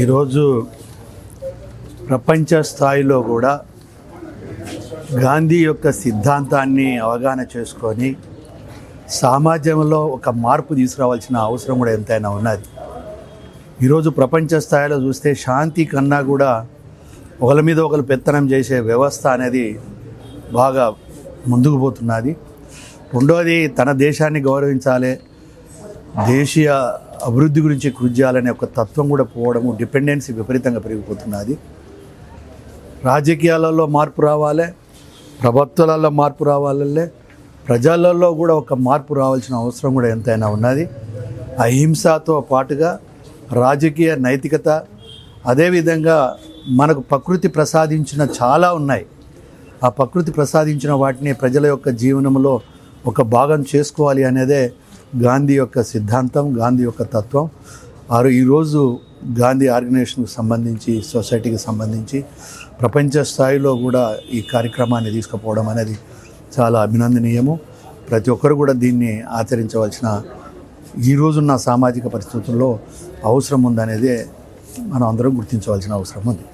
ఈరోజు ప్రపంచ స్థాయిలో కూడా గాంధీ యొక్క సిద్ధాంతాన్ని అవగాహన చేసుకొని సమాజంలో ఒక మార్పు తీసుకురావాల్సిన అవసరం కూడా ఎంతైనా ఉన్నది. ఈరోజు ప్రపంచ స్థాయిలో చూస్తే శాంతి కన్నా కూడా ఒకరి మీద ఒకరు పెత్తనం చేసే వ్యవస్థ అనేది బాగా ముందుకు పోతున్నది. రెండవది తన దేశాన్ని గౌరవించాలి. దేశీయ అభివృద్ధి గురించి కృషి చేయాలనే ఒక తత్వం కూడా పోవడము డిపెండెన్సీ విపరీతంగా పెరిగిపోతున్నది. రాజకీయాలలో మార్పు రావాలి ప్రభుత్వాలలో మార్పు రావాలలే ప్రజలలో కూడా ఒక మార్పు రావాల్సిన అవసరం కూడా ఎంతైనా ఉన్నది. అహింసతో పాటుగా రాజకీయ నైతికత అదేవిధంగా మనకు ప్రకృతి ప్రసాదించిన చాలా ఉన్నాయి. ఆ ప్రకృతి ప్రసాదించిన వాటిని ప్రజల యొక్క జీవనంలో ఒక భాగం చేసుకోవాలి అనేదే గాంధీ యొక్క సిద్ధాంతం గాంధీ యొక్క తత్వం. ఆరు ఈరోజు గాంధీ ఆర్గనైజేషన్కి సంబంధించి సొసైటీకి సంబంధించి ప్రపంచ స్థాయిలో కూడా ఈ కార్యక్రమాన్ని తీసుకుపోవడం అనేది చాలా అభినందనీయము. ప్రతి ఒక్కరు కూడా దీన్ని ఆచరించవలసిన ఈ రోజున్న సామాజిక పరిస్థితుల్లో అవసరం ఉందనేదే మనం అందరం గుర్తించవలసిన అవసరం ఉంది.